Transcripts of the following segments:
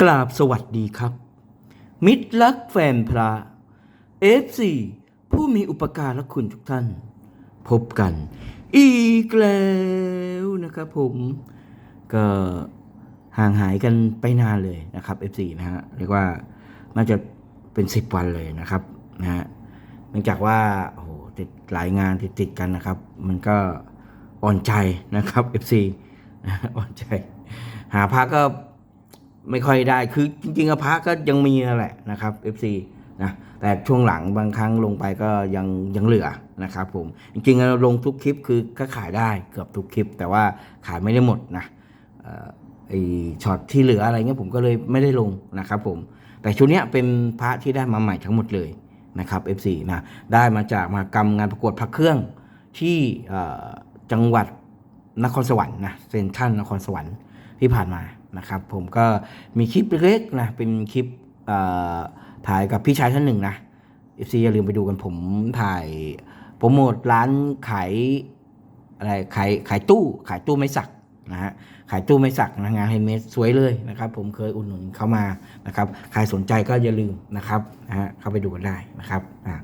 กราบสวัสดีครับ มิตรรักแฟนพระ F4 ผู้มีอุปการะคุณทุกท่าน พบกัน อีกแล้วนะครับผมก็ห่างหายกันไปนานเลยนะครับ F4 นะฮะเรียกว่าน่าจะเป็น 10 วันเลยนะครับนะฮะเนื่องจากว่าโอ้โหติดหลายงานติดติดกันนะครับ มันก็อ่อนใจนะครับ FC นะอ่อนใจ หาพระก็ ไม่ค่อยได้คือจริงๆอะพระก็ยังมีนั่นแหละนะครับ FC นะแต่ช่วงหลังบางครั้งลงไปก็ยังยังเหลือนะครับผมจริงๆเราลงทุกคลิปคือก็ขายได้เกือบทุกคลิป แต่ว่าขายไม่ได้หมดนะเอ่อไอช็อตที่เหลืออะไรเงี้ยผมก็เลยไม่ได้ลงนะครับผมแต่ชุดเนี้ยเป็นพระที่ได้มาใหม่ทั้งหมดเลยนะครับ F4 นะได้มาจากมากรรมงานประกวดพระเครื่องที่จังหวัดนครสวรรค์นะเซนทรัลนครสวรรค์ ที่ผ่านมานะครับ ผมก็มีคลิปเล็กๆนะเป็นคลิปถ่ายกับพี่ชายท่านหนึ่งนะ FC อย่าลืมไปดูกันผมถ่ายโปรโมทร้านขายอะไรขายขายตู้ขายตู้ไม้สักนะฮะขายตู้ไม้สักนะงานเฮนเมดสวยเลยนะครับ ผมเคยอุดหนุนเข้ามานะครับใครสนใจก็อย่าลืมนะครับนะฮะเข้าไปดูกันได้นะครับอ่า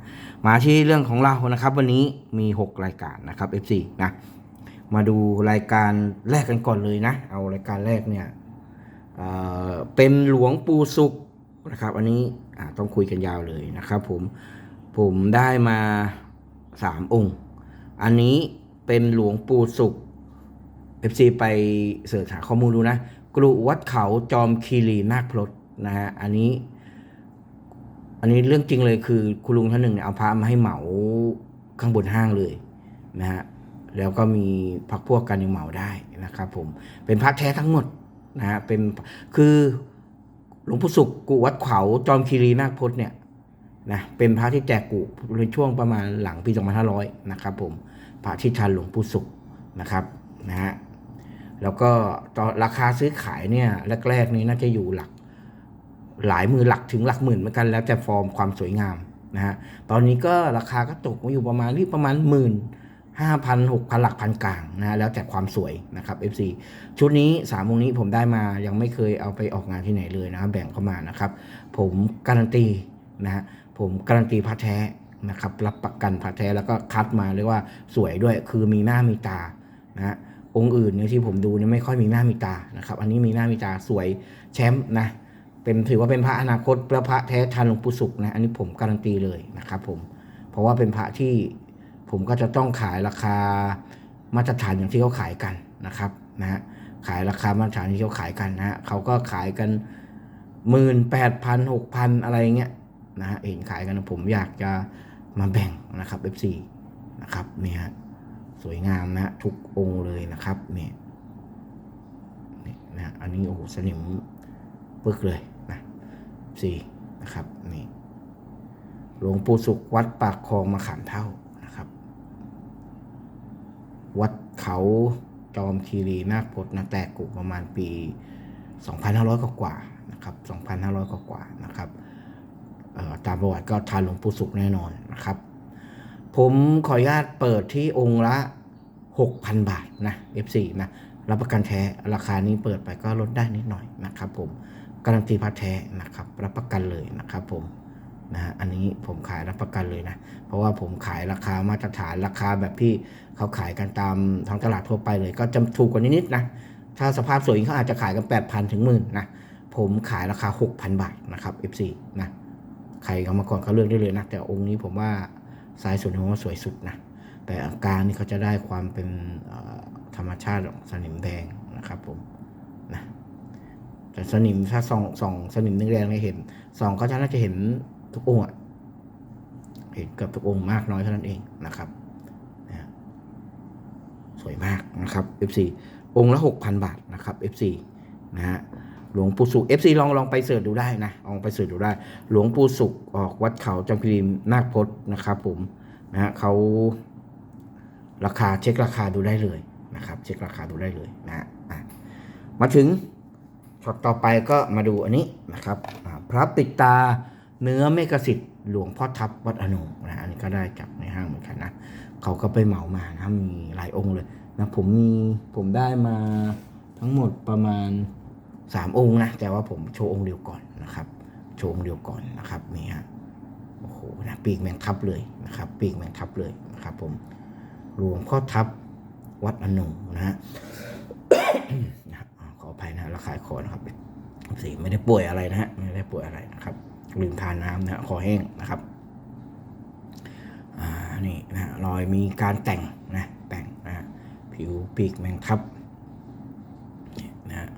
มาที่เรื่องของเรานะครับ วันนี้มี 6 รายการนะครับ FC นะ มาดูรายการแรกกันก่อนเลยนะ เอารายการแรกเนี่ยเเป็นหลวงปู่สุขนะครับ อันนี้ต้องคุยกันยาวเลยนะครับผม ผมได้มา3องค์ อันนี้เป็นหลวงปู่สุข FC ไปเสิร์ชหาข้อมูลดูนะ กรุวัดเขาจอมคีรีนาคพลดนะฮะ อันนี้ อันนี้เรื่องจริงเลยคือคุณลุงท่านหนึ่งเนี่ยเอาพระมาให้เหมาข้างบนห้างเลยนะฮะ แล้วก็มีพักพวกกันยังเหมาได้นะครับผมเป็นพระแท้ทั้งหมดนะฮะเป็นคือหลวงปู่สุขกุวัดเขาจอมคีรีนาคพลดเนี่ยนะเป็นพระที่แจกกุในช่วงประมาณหลังปี 2500 นะครับผมพระที่ทันหลวงปู่สุขนะครับนะฮะแล้วก็ตอนราคาซื้อขายเนี่ยแรกๆนี่น่าจะอยู่หลักหลายมือหลักถึงหลักหมื่นเหมือนกันแล้วแต่ฟอร์มความสวยงามนะฮะตอนนี้ก็ราคาก็ตกมาอยู่ประมาณที่ประมาณหมื่น ห้าพันหกพันหลักพันกลางนะแล้วแต่ความสวยนะครับ FC ชุดนี้สามวงนี้ผมได้มายังไม่เคยเอาไปออกงานที่ไหนเลยนะครับ แบ่งเข้ามานะครับ ผมการันตีนะฮะผมการันตีพระแท้นะครับ รับประกันพระแท้แล้วก็คัดมาเรียกว่าสวยด้วยคือมีหน้ามีตานะฮะองค์อื่นเนี่ยที่ผมดูเนี่ยไม่ค่อยมีหน้ามีตานะครับ อันนี้มีหน้ามีตาสวยแชมป์นะเป็นถือว่าเป็นพระอนาคตและพระแท้ทันหลวงปู่สุขนะอันนี้ผมการันตีเลยนะครับผมเพราะว่าเป็นพระที่ ผมก็จะต้องขายราคามาตรฐานอย่างที่เขาขายกันนะครับนะฮะขายราคามาตรฐานที่เขาขายกันนะฮะเขาก็ขายกันหมื่นแปดพันหกพันอะไรเงี้ยนะฮะเห็นขายกันผมอยากจะมาแบ่งนะครับ F4 นะครับเนี่ยสวยงามนะทุกองค์เลยนะครับเนี่ยนี่นะอันนี้โอ้โหสนิมปึกเลยนะสี่นะครับนี่หลวงปู่สุขวัดปากคลองมาขามเท่า วัดเขาจอมคีรีนาคพจน์นะแตกกุประมาณปี 2,500 กว่าๆนะครับ 2,500 กว่าๆนะครับตามประวัติก็ทานหลวงปู่สุขแน่นอนนะครับ ผมขออนุญาตเปิดที่องค์ละ 6,000 บาทนะ F4 นะรับประกันแท้ราคานี้เปิดไปก็ลดได้นิดหน่อยนะครับผมการันตีพัดแท้นะครับ รับประกันเลยนะครับผม นะฮะอันนี้ผมขายรับประกันเลยนะ เพราะว่าผมขายราคามาตรฐานราคาแบบที่เขาขายกันตามท้องตลาดทั่วไปเลย ก็จะถูกกว่านิดๆนะ ถ้าสภาพสวยเขาอาจจะขายกัน 8,000 ถึงหมื่นนะ ผมขายราคา 6,000 บาทนะครับ F4 นะ ใครเข้ามาก่อนเขาเลือกได้เลยนะ แต่องค์นี้ผมว่าสายสุดผมว่าสวยสุดนะ แต่อาการนี่เขาจะได้ความเป็นธรรมชาติของสนิมแดงนะครับผมนะแต่สนิมถ้าส่องส่องสนิมแดงๆเนี่ยเห็นส่องก็จะน่าจะเห็น ทุกองค์อะเห็นเกือบทุกองค์มากน้อยเท่านั้นเองนะครับนะสวยมากนะครับ F4 องค์ละ 6,000 บาทนะครับ F4 นะฮะหลวงปู่สุข FC ลองลองไปเสิร์ชดูได้นะลองไปเสิร์ชดูได้ หลวงปู่สุขออกวัดเขาจำพีริมนาคพจน์นะครับผมนะฮะเขาราคาเช็คราคาดูได้เลยนะครับ เช็คราคาดูได้เลยนะฮะมาถึงช็อตต่อไปก็มาดูอันนี้นะครับพระปิดตา เนื้อเมกสิทธิ์หลวงพ่อทับวัดอนุนะอันนี้ก็ได้จากในห้างเหมือนกันนะเขาก็ไปเหมามานะมีหลายองค์เลยนะผมมีผมได้มาทั้งหมดประมาณสามองค์นะแต่ว่าผมโชว์องค์เดียวก่อนนะครับโชว์องค์เดียวก่อนนะครับนี่ฮะโอ้โหนะปีกแมงทับเลยนะครับปีกแมงทับเลยนะครับ ผมหลวงพ่อทับวัดอนงนะฮะขออภัยนะระคายคอนะครับสีไม่ได้ป่วยอะไรนะฮะไม่ได้ป่วยอะไรนะครับ ลืมทานน้ำนะฮะคอแห้งนะครับอ่านี่นะรอยมีการแต่งนะแต่งนะฮะผิวปีกแมงทับนี่นะฮะ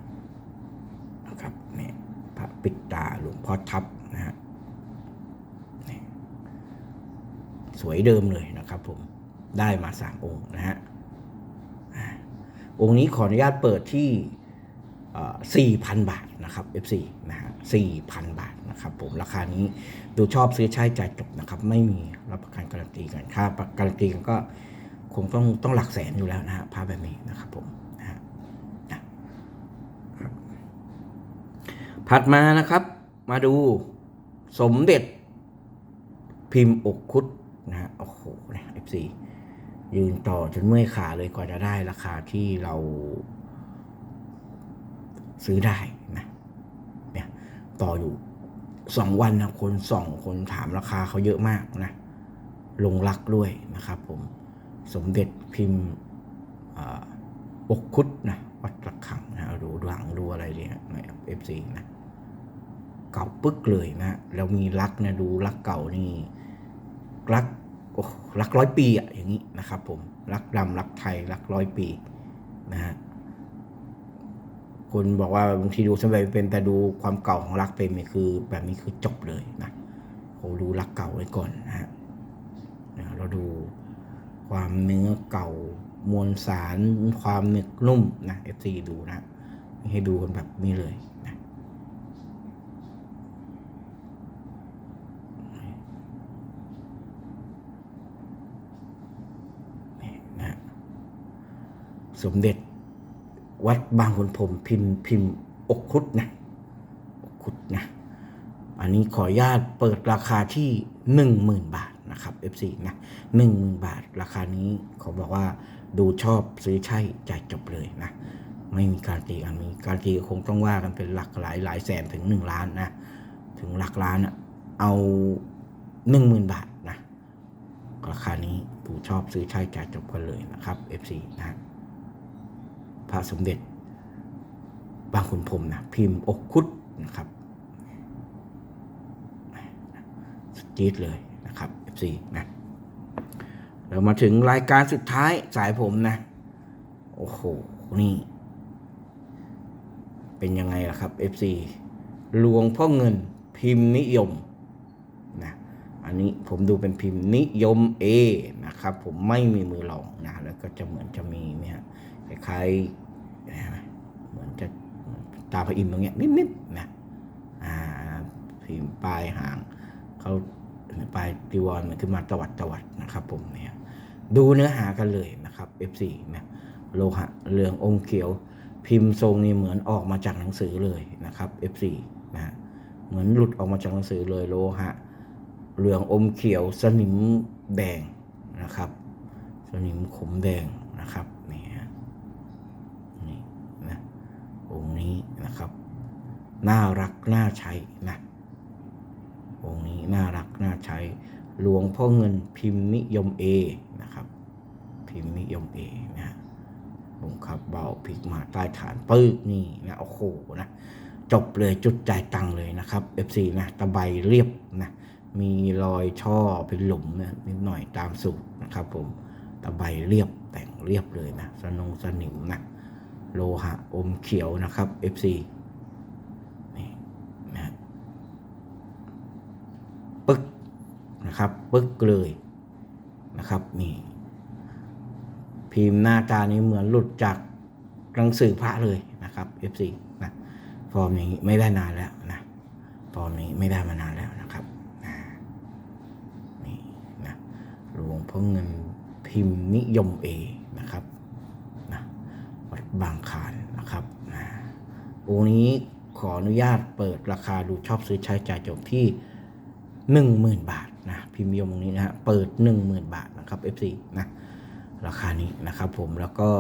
นะครับนี่พระปิดตาหลวงพ่อทับนะฮะสวยเดิมเลยนะครับผมได้มาสามองค์นะฮะองค์นี้ขออนุญาตเปิดที่ 4,000 บาทนะครับ F4 นะฮะ4,000 บาท นะครับผมราคานี้ดูชอบซื้อใช้จ่ายจบนะครับ ไม่มีรับประกันการันตีกันค่าการันตีกันก็คงต้องต้องหลักแสนอยู่แล้วนะฮะผ้าแบบนี้นะครับผมนะฮะนะครับถัดมานะครับ มาดูสมเด็จพิมพ์อกคุดนะฮะโอ้โหนะ F4 ยืนต่อจนเมื่อยขาเลยกว่าจะได้ราคาที่เราซื้อได้นะเนี่ยต่ออยู่ สองวันนะคนส่องคนถามราคาเขาเยอะมากนะลงรักด้วยนะครับผมสมเด็จพิมพ์อาอกคุดนะวัดระฆังนะดูหลังดูอะไรเนี่ยในเอฟซีนะเก่าปึ๊กเลยนะแล้วมีรักนะดูรักเก่านี่รักโอ้รักร้อยปีอะอย่างนี้นะครับผมรักดำรักไทยรักร้อยปีนะฮะ คนบอกว่าบางทีดูสมัยเป็นแต่ดูความเก่าของรักเป็นนี่คือ แบบนี้คือจบเลยนะโอ้ดูรักเก่าไว้ก่อนนะฮะเราดูความเนื้อเก่ามวลสารความหนึบนุ่มนะเอฟซีดูนะให้ดูกันแบบนี้เลยนะนี่นะสมเด็จ วัดบางขุนพรมพิมพ์พิมพ์อกคุดนะอกคุดนะ อันนี้ขออนุญาตเปิดราคาที่หนึ่งหมื่นบาทนะครับ F4 นะหนึ่งหมื่นบาท ราคานี้ขอบอกว่าดูชอบซื้อใช่จ่ายจบเลยนะ ไม่มีการตีกันมีการตีคงต้องว่ากันเป็นหลักหลายหลายแสนถึงหนึ่งล้านนะ ถึงหลักล้านอะเอาหนึ่งหมื่นบาทนะราคานี้ผู้ชอบซื้อใช้จ่ายจบกันเลยนะครับ FC นะ พระสมเด็จ บางขุนพรมนะพิมพ์อกคุดนะครับสดจี๊ดเลยนะครับ FC นะเรามาถึงรายการสุดท้ายสายผมนะ โอ้โห นี่ เป็นยังไงล่ะครับ FC หลวงพ่อเงินพิมพ์นิยมนะอันนี้ผมดูเป็นพิมพ์นิยม A นะครับ ผมไม่มีมือลองนะ แล้วก็จะเหมือนจะมีเนี่ย คล้ายๆเหมือนจะตาพระอินทร์ตรงเนี้ยนิดๆนะอ่าพิมพ์ปลายหางเขาปลายจีวรมันขึ้นมาตวัดตวัดนะครับ ผมเนี่ยดูเนื้อหากันเลยนะครับ F4 นะโลหะเรืององค์เขียว พิมพ์ทรงนี่เหมือนออกมาจากหนังสือเลยนะครับ F4 นะเหมือนหลุดออกมาจากหนังสือเลยโลหะเหลืองอมเขียวสนิมแดงนะครับ สนิมขมแดงนะครับนี่ฮะนี่นะ องค์นี้นะครับ น่ารักน่าใช้นะองค์นี้น่ารักน่าใช้ หลวงพ่อเงินพิมพ์นิยมเอนะครับ พิมพ์นิยมเอนะผมขับเบาพลิกมาใต้ฐานปึ๊กนี่นะโอ้โหนะจบเลยจุดจ่ายตังเลยนะครับ FC นะตะไบเรียบนะมีรอยช่อเป็นหลุมนี่ยนิดหน่อยตามสูตรนะครับผมตะไบเรียบแต่งเรียบเลยนะสนงสนิมนะ โลหะอมเขียวนะครับ FC นี่นะปึ๊กนะครับปึ๊กเลยนะครับนี่พิมพ์หน้าตานี้เหมือนหลุดจากหนังสือพระเลยนะครับ FC นะฟอร์มอย่างนี้ไม่ได้นานแล้วนะฟอร์มนี้ไม่ได้มานานแล้วนะครับนี่นะหลวงพ่อเงินพิมพ์นิยมเอนะครับ บางคานนะครับนะองค์นี้ขออนุญาตเปิดราคาดูชอบซื้อใช้จ่ายจบที่หนึ่งหมื่นบาทนะพิมพ์ยมองนี้นะฮะเปิดหนึ่งหมื่นบาทนะครับ F4 นะราคานี้นะครับผมแล้วก็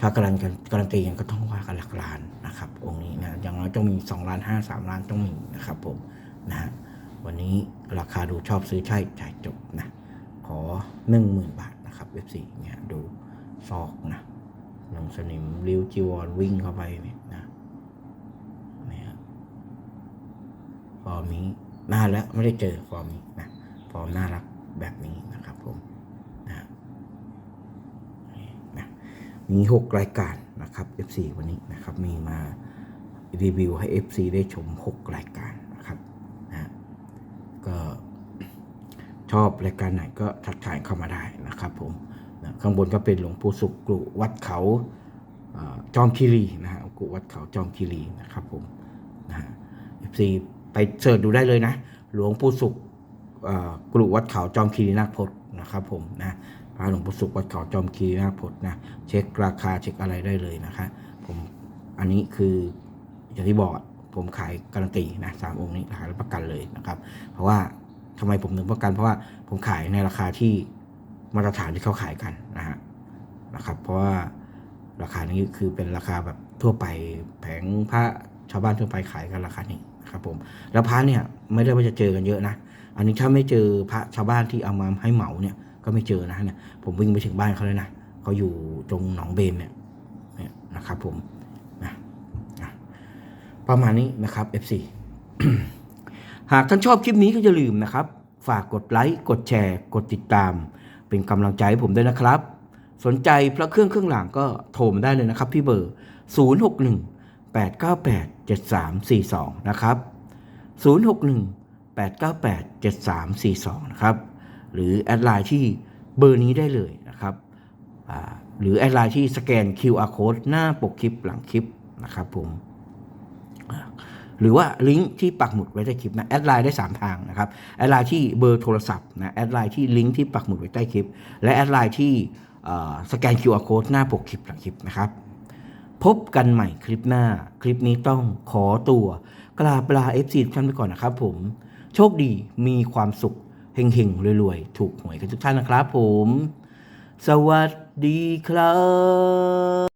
ถ้าการันกันการันตีกันก็ต้องว่ากันหลักล้านนะครับองค์นี้นะอย่างน้อยต้องมี2ล้าน5 3ล้านต้องมีนะครับผมนะฮะวันนี้ราคาดูชอบซื้อใช่จ่ายจบนะขอ 10,000 บาทนะครับ F4 เนี่ยดูซอกนะ หนังสนิมริ้วจีวรวิ่งเข้าไปเนี่ยนะเนี่ยฟอร์มนี้นานแล้วไม่ได้เจอฟอร์มนี้นะฟอร์มน่ารักแบบนี้นะครับผมนะนี่นะมี6รายการนะครับ F4 วันนี้นะครับ มีมารีวิวให้ FC ได้ชม6รายการนะครับนะก็ชอบรายการไหนก็ทักทายเข้ามาได้นะครับผม นะข้างบนก็เป็นหลวงปู่สุขกรุวัดเขาจอมคีรีนะฮะกุวัดเขาจอมคีรีนะครับผมนะฮะ FC ไปเสิร์ชดูได้เลยนะ หลวงปู่สุขเอ่อกรุวัดเขาจอมคีรีนาคพจน์นะครับผมนะพระหลวงปู่สุขวัดเขาจอมคีรีนาคพจน์นะเช็คราคาเช็คอะไรได้เลยนะคะผมอันนี้คืออย่างที่บอกผมขายการันตีนะสามองค์นี้ขายรับประกันเลยนะครับ เพราะว่าทำไมผมถึงประกันเพราะว่าผมขายในราคาที่ มาตรฐานที่เขาขายกันนะฮะนะครับ เพราะว่าราคานี้คือเป็นราคาแบบทั่วไปแผงพระชาวบ้านทั่วไปขายกันราคานี้ครับผมแล้วพระเนี่ยไม่ได้ว่าจะเจอกันเยอะนะ อันนี้ถ้าไม่เจอพระชาวบ้านที่เอามาให้เหมาเนี่ยก็ไม่เจอนะเนี่ยผมวิ่งไปถึงบ้านเขาเลยนะเขาอยู่ตรงหนองเบนเนี่ยเนี่ยนะครับผมนะนะประมาณนี้นะครับ FC หากท่านชอบคลิปนี้ก็อย่าลืมนะครับ ฝากกดไลค์กดแชร์ กดติดตาม เป็นกำลังใจให้ผมด้วยนะครับ สนใจพระเครื่องเครื่องหลังก็โทรมาได้เลยนะครับที่เบอร์ 061 898 7342 นะครับ 061 898 7342 นะครับ หรือแอดไลน์ที่เบอร์นี้ได้เลยนะครับ หรือแอดไลน์ที่สแกน QR code หน้าปกคลิปหลังคลิปนะครับผม หรือว่าลิงก์ที่ปักหมุดไว้ใต้คลิปนะแอดไลน์ได้ 3 ทางนะครับแอดไลน์ที่เบอร์โทรศัพท์นะแอดไลน์ที่ลิงก์ที่ปักหมุดไว้ใต้คลิป และแอดไลน์ที่สแกน QR code หน้าปกคลิปหลังคลิปนะครับ พบกันใหม่คลิปหน้า คลิปนี้ต้องขอตัวกราบลา FC ทุกท่านไปก่อนนะครับผม โชคดีมีความสุขเฮงๆรวยๆ ถูกหวยกันทุกท่านนะครับผม สวัสดีครับ